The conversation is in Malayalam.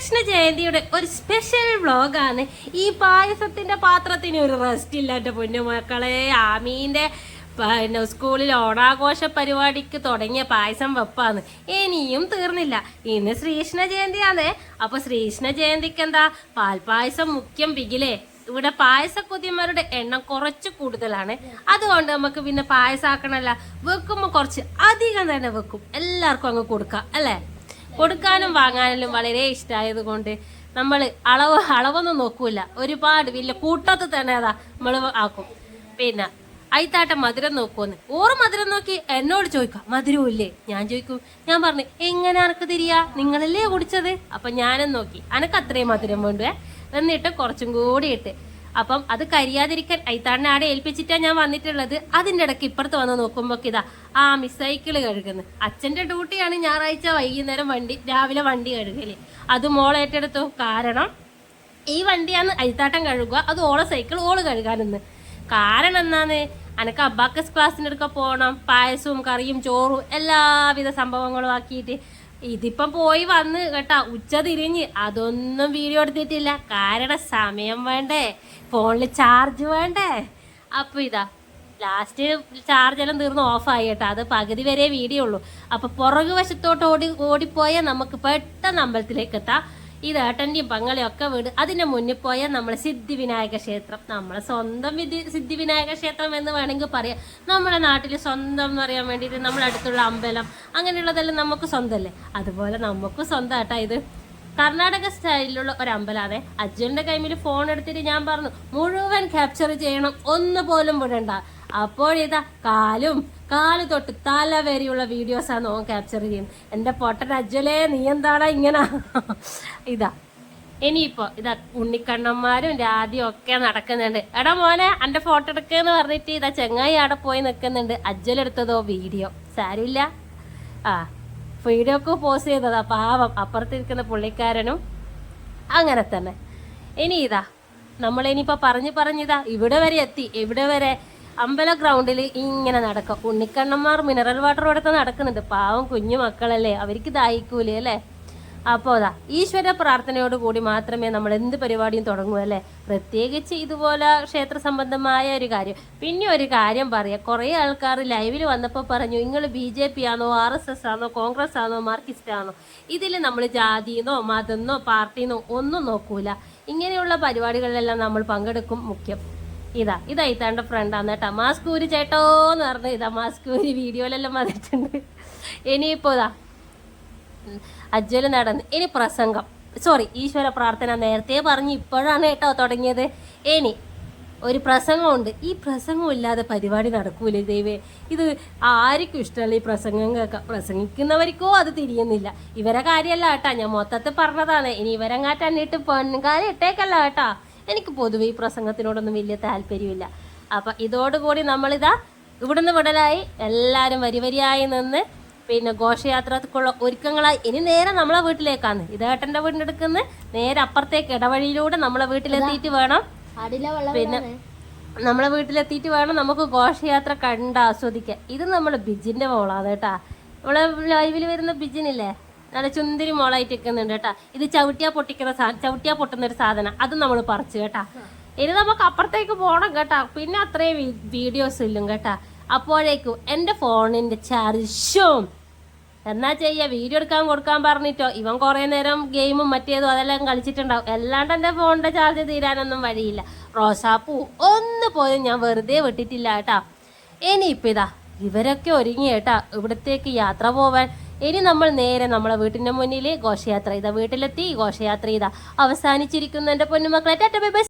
ശ്രീകൃഷ്ണ ജയന്തിയുടെ ഒരു സ്പെഷ്യൽ വ്ളോഗാണ് ഈ പായസത്തിന്റെ പാത്രത്തിന് ഒരു റെസ്റ്റ് ഇല്ല എന്റെ പൊന്നുമക്കളെ. ആമീന്റെ പിന്നെ സ്കൂളിൽ ഓണാഘോഷ പരിപാടിക്ക് തുടങ്ങിയ പായസം വെപ്പാന്ന് ഇനിയും തീർന്നില്ല. ഇന്ന് ശ്രീകൃഷ്ണ ജയന്തിയാണ് അപ്പൊ ശ്രീകൃഷ്ണ ജയന്തിക്ക് എന്താ പാൽപായസം മുഖ്യം വികിലേ. ഇവിടെ പായസ കൊതിയന്മാരുടെ എണ്ണം കുറച്ച് കൂടുതലാണ്. അതുകൊണ്ട് നമുക്ക് പിന്നെ പായസാക്കണല്ല വെക്കുമ്പോൾ കുറച്ച് അധികം തന്നെ വെക്കും. എല്ലാവർക്കും അങ്ങ് കൊടുക്കാം അല്ലേ? കൊടുക്കാനും വാങ്ങാനും വളരെ ഇഷ്ടമായത് കൊണ്ട് നമ്മൾ അളവ് അളവൊന്നും നോക്കൂല. ഒരുപാട് വലിയ കൂട്ടത്ത് തന്നെ അതാ നമ്മൾ ആക്കും. പിന്നെ അയിത്താട്ട മധുരം നോക്കുമെന്ന് ഓറ് മധുരം നോക്കി എന്നോട് ചോദിക്കാം മധുരവും ഇല്ലേ? ഞാൻ ചോദിക്കും ഞാൻ പറഞ്ഞു എങ്ങനെ അനക്ക് തിരിയാ? നിങ്ങളല്ലേ കുടിച്ചത്? അപ്പൊ ഞാനും നോക്കി അനക്ക് അത്രയും മധുരം വേണ്ടുവേ എന്നിട്ട് കുറച്ചും കൂടി ഇട്ട് അപ്പം അത് കരിയാതിരിക്കാൻ അയിത്താടിനെ ആടെ ഏൽപ്പിച്ചിട്ടാ ഞാൻ വന്നിട്ടുള്ളത്. അതിന്റെ ഇടയ്ക്ക് ഇപ്പുറത്ത് വന്ന് നോക്കുമ്പോൾ ഇതാ ആ മിസൈക്കിൾ കഴുകുന്നു. അച്ഛന്റെ ഡ്യൂട്ടിയാണ് ഞായറാഴ്ച വൈകുന്നേരം വണ്ടി രാവിലെ വണ്ടി കഴുകൽ. അത് മോൾ ഏറ്റെടുത്തു. കാരണം ഈ വണ്ടിയാണ് അരിത്താട്ടം കഴുകുക അത് ഓളെ സൈക്കിൾ ഓൾ കഴുകാനെന്ന്. കാരണം എന്നാന്ന്? അനക്ക് അബാക്കസ് ക്ലാസ്സിന്റെ അടുക്ക പോകണം പായസവും കറിയും ചോറും എല്ലാവിധ സംഭവങ്ങളും ആക്കിയിട്ട് ഇതിപ്പം പോയി വന്ന് കേട്ടാ ഉച്ച തിരിഞ്ഞ്. അതൊന്നും വീഡിയോ എടുത്തിട്ടില്ല. കാരണം സമയം വേണ്ടേ. ഫോണിൽ ചാർജ് വേണ്ടേ. അപ്പൊ ഇതാ ലാസ്റ്റ് ചാർജ് എല്ലാം തീർന്ന് ഓഫായി കേട്ടോ. അത് പകുതി വരെ വീഡിയോ ഉള്ളൂ. അപ്പൊ പുറകു വശത്തോട്ട് ഓടി ഓടിപ്പോയാൽ നമുക്ക് പെട്ടെന്ന് അമ്പലത്തിലേക്ക് എത്താം. ഇത് ഏട്ടന്റെയും പങ്ങളെയും ഒക്കെ വീട്. അതിന് മുന്നിൽ പോയാൽ നമ്മളെ സിദ്ധിവിനായക ക്ഷേത്രം. നമ്മളെ സ്വന്തം വിധി സിദ്ധിവിനായക ക്ഷേത്രം എന്ന് വേണമെങ്കിൽ പറയാം. നമ്മുടെ നാട്ടിൽ സ്വന്തം എന്ന് പറയാൻ വേണ്ടിയിട്ട് നമ്മുടെ അടുത്തുള്ള അമ്പലം അങ്ങനെയുള്ളതെല്ലാം നമുക്ക് സ്വന്തമല്ലേ? അതുപോലെ നമുക്ക് സ്വന്തം ഇത്. കർണാടക സ്റ്റൈലിലുള്ള ഒരു അമ്പലമാണ് അച്ഛന്റെ കൈമിൽ ഫോൺ എടുത്തിട്ട് ഞാൻ പറഞ്ഞു മുഴുവൻ ക്യാപ്ചർ ചെയ്യണം. ഒന്നുപോലും വിടണ്ട. അപ്പോഴിതാ കാലും കാൽ തൊട്ട് തല വരെയുള്ള വീഡിയോസാണ് ഓൻ ക്യാപ്ചർ ചെയ്യും. എന്റെ പൊട്ടൻ അജ്വലേ നീ എന്താണ് ഇങ്ങനെ? ഇതാ. ഇനിയിപ്പോ ഇതാ ഉണ്ണിക്കണ്ണന്മാരും രാധിയും ഒക്കെ നടക്കുന്നുണ്ട്. എടാ മോനെ എന്റെ ഫോട്ടോ എടുക്കെന്ന് പറഞ്ഞിട്ട് ഇതാ ചെങ്ങായി അവിടെ പോയി നിൽക്കുന്നുണ്ട് അജ്വലെടുത്തതോ വീഡിയോ സാരില്ല ആ വീഡിയോ ഒക്കെ പോസ്റ്റ് ചെയ്തതാ പാവം. അപ്പുറത്തിരിക്കുന്ന പുള്ളിക്കാരനും അങ്ങനെ തന്നെ. ഇനി ഇതാ നമ്മൾ പറഞ്ഞു പറഞ്ഞിതാ ഇവിടെ വരെ എത്തി. ഇവിടെ വരെ അമ്പല ഗ്രൗണ്ടിൽ ഇങ്ങനെ നടക്കും. ഉണ്ണിക്കണ്ണന്മാർ മിനറൽ വാട്ടർ കൊടുത്ത് നടക്കുന്നുണ്ട്. പാവം കുഞ്ഞു മക്കളല്ലേ? അവർക്ക് ദാഹിക്കൂലേ അല്ലേ? അപ്പോൾ അതാ ഈശ്വര പ്രാർത്ഥനയോട് കൂടി മാത്രമേ നമ്മൾ എന്ത് പരിപാടിയും തുടങ്ങൂ അല്ലേ? പ്രത്യേകിച്ച് ഇതുപോലെ ക്ഷേത്ര സംബന്ധമായ ഒരു കാര്യം. പിന്നെ ഒരു കാര്യം പറയാം. കുറേ ആൾക്കാർ ലൈവിൽ വന്നപ്പോൾ പറഞ്ഞു നിങ്ങൾ ബി ജെ പി ആണോ ആർ എസ് എസ് ആണോ കോൺഗ്രസ് ആണോ മാർക്സിസ്റ്റ് ആണോ? ഇതിൽ നമ്മൾ ജാതിന്നോ മതന്നോ പാർട്ടിന്നോ ഒന്നും നോക്കൂല. ഇങ്ങനെയുള്ള പരിപാടികളിലെല്ലാം നമ്മൾ പങ്കെടുക്കും മുഖ്യം. ഇതാ ഇതാ ഇത്താന്റെ ഫ്രണ്ടാണ് കേട്ടോ. മാസ്കൂരി ചേട്ടോ എന്ന് പറഞ്ഞ് ഇതാ മാസ്കൂരി വീഡിയോയിലെല്ലാം വന്നിട്ടുണ്ട്. ഇനിയിപ്പോൾ ഇതാ അജ്വൽ നടന്ന് ഇനി പ്രസംഗം. സോറി ഈശ്വര പ്രാർത്ഥന നേരത്തെ പറഞ്ഞ് ഇപ്പോഴാണ് കേട്ടോ തുടങ്ങിയത്. ഇനി ഒരു പ്രസംഗമുണ്ട്. ഈ പ്രസംഗം ഇല്ലാതെ പരിപാടി നടക്കൂലേ ദൈവേ? ഇത് ആർക്കും ഇഷ്ടമല്ല ഈ പ്രസംഗം കേൾക്കാം പ്രസംഗിക്കുന്നവർക്കോ അത് തിരിയുന്നില്ല. ഇവരെ കാര്യമല്ല കേട്ടാ. ഞാൻ മൊത്തത്തിൽ പറഞ്ഞതാണ്. ഇനി ഇവരെങ്ങാറ്റന്നിട്ട് പെൺകാലം ഇട്ടേക്കല്ല കേട്ടാ. എനിക്ക് പൊതുവെ ഈ പ്രസംഗത്തിനോടൊന്നും വലിയ താല്പര്യമില്ല. അപ്പം ഇതോടുകൂടി നമ്മളിതാ ഇവിടുന്ന് വിടലായി. എല്ലാവരും വരിവരിയായി നിന്ന് പിന്നെ ഘോഷയാത്രക്കുള്ള ഒരുക്കങ്ങളായി. ഇനി നേരെ നമ്മളെ വീട്ടിലേക്കാണ് ഇതേട്ടന്റെ വീടിന്റെ അടുക്കുന്ന് നേരെ അപ്പുറത്തേക്ക് ഇടവഴിയിലൂടെ നമ്മളെ വീട്ടിലെത്തിയിട്ട് വേണം. പിന്നെ നമ്മളെ വീട്ടിലെത്തിയിട്ട് വേണം നമുക്ക് ഘോഷയാത്ര കണ്ട് ആസ്വദിക്കാൻ. ഇത് നമ്മൾ ബിജിന്റെ മോളാണ് കേട്ടാ. നമ്മളെ ലൈവിൽ വരുന്ന ബിജിനില്ലേ? നല്ല ചുന്തിരി മോളായിട്ട് നിൽക്കുന്നുണ്ട് കേട്ടാ. ഇത് ചവിട്ടിയാ പൊട്ടിക്കുന്ന സാധനം ചവിട്ടിയാ പൊട്ടുന്ന ഒരു സാധനം. അത് നമ്മൾ പറിച്ചു കേട്ടാ. ഇനി നമുക്ക് അപ്പുറത്തേക്ക് പോകണം കേട്ടാ. പിന്നെ അത്രയും വീഡിയോസ് ഇല്ലും കേട്ടാ. അപ്പോഴേക്കും എന്റെ ഫോണിന്റെ ചാർജും എന്നാ ചെയ്യാ? വീഡിയോ എടുക്കാൻ കൊടുക്കാൻ പറഞ്ഞിട്ടോ. ഇവൻ കുറേ നേരം ഗെയിമും മറ്റേതും അതെല്ലാം കളിച്ചിട്ടുണ്ടാവും. അല്ലാണ്ട് എന്റെ ഫോണിന്റെ ചാർജ് തീരാനൊന്നും വഴിയില്ല. റോസാപ്പൂ ഒന്ന് പോലും ഞാൻ വെറുതെ വിട്ടിട്ടില്ല കേട്ടാ. ഇനിയിപ്പോൾ ഇതാ ഇവരൊക്കെ ഒരുങ്ങി കേട്ടാ ഇവിടത്തേക്ക് യാത്ര പോവാൻ. ഇനി നമ്മൾ നേരെ നമ്മളെ വീട്ടിന്റെ മുന്നിൽ ഘോഷയാത്ര ചെയ്താ വീട്ടിലെത്തി ഘോഷയാത്ര ചെയ്താ അവസാനിച്ചിരിക്കുന്നു എന്റെ പൊന്നുമക്കളെ. Tata bye.